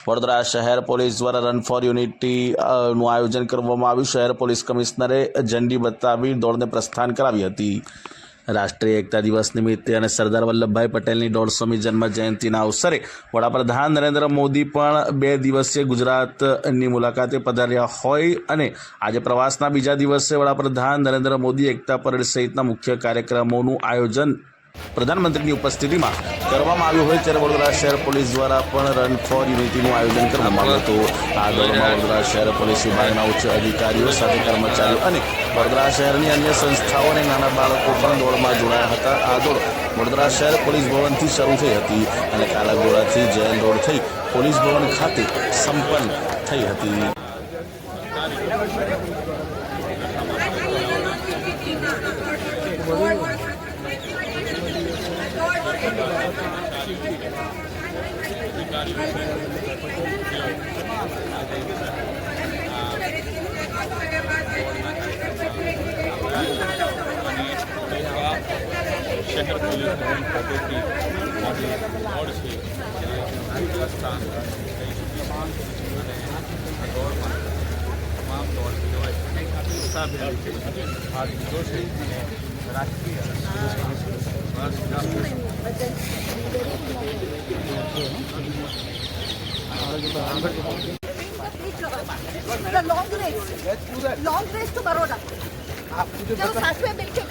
વડોદરા શહેર પોલીસ દ્વારા run for unity નું આયોજન કરવામાં આવ્યું. શહેર પોલીસ કમિશનરે ઝંડી બતાવી દોડને પ્રસ્થાન કરાવી હતી. રાષ્ટ્રીય એકતા દિવસ નિમિત્તે અને સરદાર વલ્લભભાઈ પટેલની દોઢસોમી જન્મ જયંતિના અવસરે વડાપ્રધાન નરેન્દ્ર મોદી પણ બે દિવસીય ગુજરાતની મુલાકાતે પધાર્યા હોય અને આજે પ્રવાસના બીજા દિવસે વડાપ્રધાન નરેન્દ્ર મોદી એકતા પરેડ સહિતના મુખ્ય કાર્યક્રમોનું આયોજન પ્રધાનમંત્રીની ઉપસ્થિતિમાં કરવામાં આવ્યું હોય ત્યારે વડોદરા શહેર પોલીસ દ્વારા પણ રન ફોર યુનિટીનું આયોજન કરવામાં આવ્યું હતું. આ દોડમાં વડોદરા શહેર પોલીસ વિભાગના ઉચ્ચ અધિકારીઓ સાથે કર્મચારીઓ અને વડોદરા શહેરની અન્ય સંસ્થાઓ અને નાના બાળકો પણ દોડમાં જોડાયા હતા. આ દોડ વડોદરા શહેર પોલીસ ભવનથી શરૂ થઈ હતી અને કાલાગોળાથી જૈન રોડ થઈ પોલીસ ભવન ખાતે સંપન્ન થઈ હતી. શહેર પોલીસ ભવન ખાતેથી આજે દોડ છે રાજસ્થાન અને દોડમાં તમામ રીતે ભાગ છે અને The long race. Long race to Baroda. ચલો સાસુએ મિલકે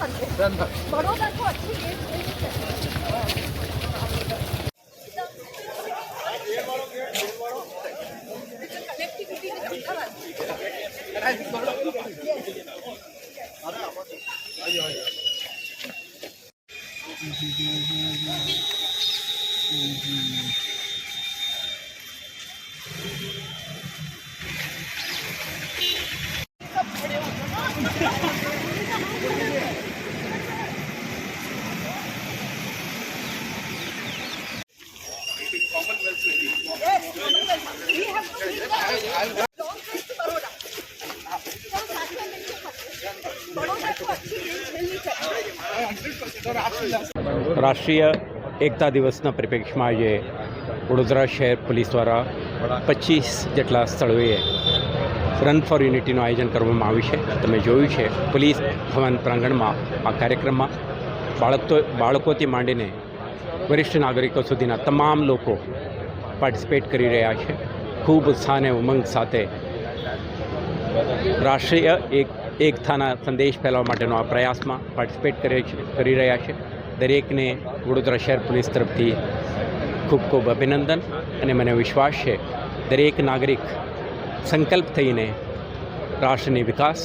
Uhum. રાષ્ટ્રીય એકતા દિવસના પરિપ્રેક્ષમાં આજે વડોદરા શહેર પોલીસ દ્વારા પચીસ જેટલા સ્થળોએ રન ફોર યુનિટીનું આયોજન કરવામાં આવ્યું છે. તમે જોયું છે, પોલીસ ભવન પ્રાંગણમાં આ કાર્યક્રમમાં બાળકો, બાળકોથી માંડીને વરિષ્ઠ નાગરિકો સુધીના તમામ લોકો પાર્ટિસિપેટ કરી રહ્યા છે. ખૂબ ઉત્સાહ અને ઉમંગ સાથે રાષ્ટ્રીય એક એકતાના સંદેશ ફેલાવવા માટેનો આ પ્રયાસમાં પાર્ટિસિપેટ કરે રહ્યા છે. દરેકને વડોદરા શહેર પોલીસ તરફથી ખૂબ ખૂબ અભિનંદન અને મને વિશ્વાસ છે, દરેક નાગરિક સંકલ્પ થઈને રાષ્ટ્રની વિકાસ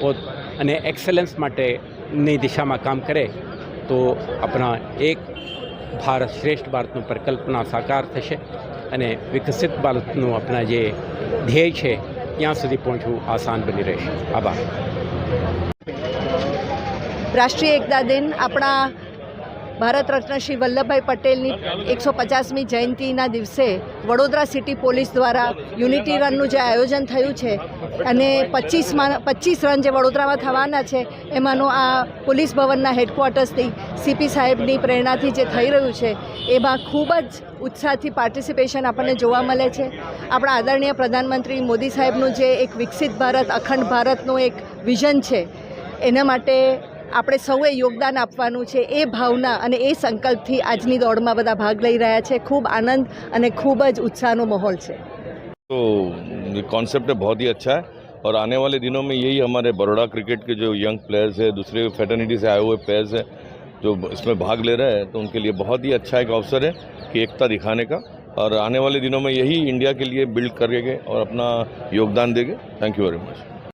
પોત અને એક્સેલન્સ માટેની દિશામાં કામ કરે તો આપણા એક ભારત શ્રેષ્ઠ ભારતનું પરિકલ્પના સાકાર થશે અને વિકસિત ભારતનું આપણા જે ધ્યેય છે ત્યાં સુધી પહોંચવું આસાન બની રહેશે આભાર રાષ્ટ્રીય એકતા દિન આપણા ભારત રત્ન શ્રી વલ્લભભાઈ પટેલની એકસો પચાસમી જયંતિના દિવસે વડોદરા સિટી પોલીસ દ્વારા યુનિટી રનનું જે આયોજન થયું છે અને પચીસમાં પચીસ રન જે વડોદરામાં થવાના છે, એમાંનો આ પોલીસ ભવનના હેડક્વાર્ટર્સથી સીપી સાહેબની પ્રેરણાથી જે થઈ રહ્યું છે, એમાં ખૂબ જ ઉત્સાહથી પાર્ટિસિપેશન આપણને જોવા મળે છે. આપણા આદરણીય પ્રધાનમંત્રી મોદી સાહેબનું જે એક વિકસિત ભારત, અખંડ ભારતનું એક વિઝન છે, એના માટે આપણે સૌએ યોગદાન આપવાનું છે એ ભાવના અને એ સંકલ્પથી આજની દોડમાં બધા ભાગ લઈ રહ્યા છે ખૂબ આનંદ અને ખૂબ જ ઉત્સાહનો માહોલ છે तो ये कॉन्सेप्ट है बहुत ही अच्छा है और आने वाले दिनों में यही हमारे बड़ोड़ा क्रिकेट के जो यंग प्लेयर्स है दूसरे फेटर्निटी से आए हुए प्लेयर्स हैं जो इसमें भाग ले रहे हैं तो उनके लिए बहुत ही अच्छा एक अवसर है कि एकता दिखाने का और आने वाले दिनों में यही इंडिया के लिए बिल्ड करेंगे और अपना योगदान देंगे थैंक यू वेरी मच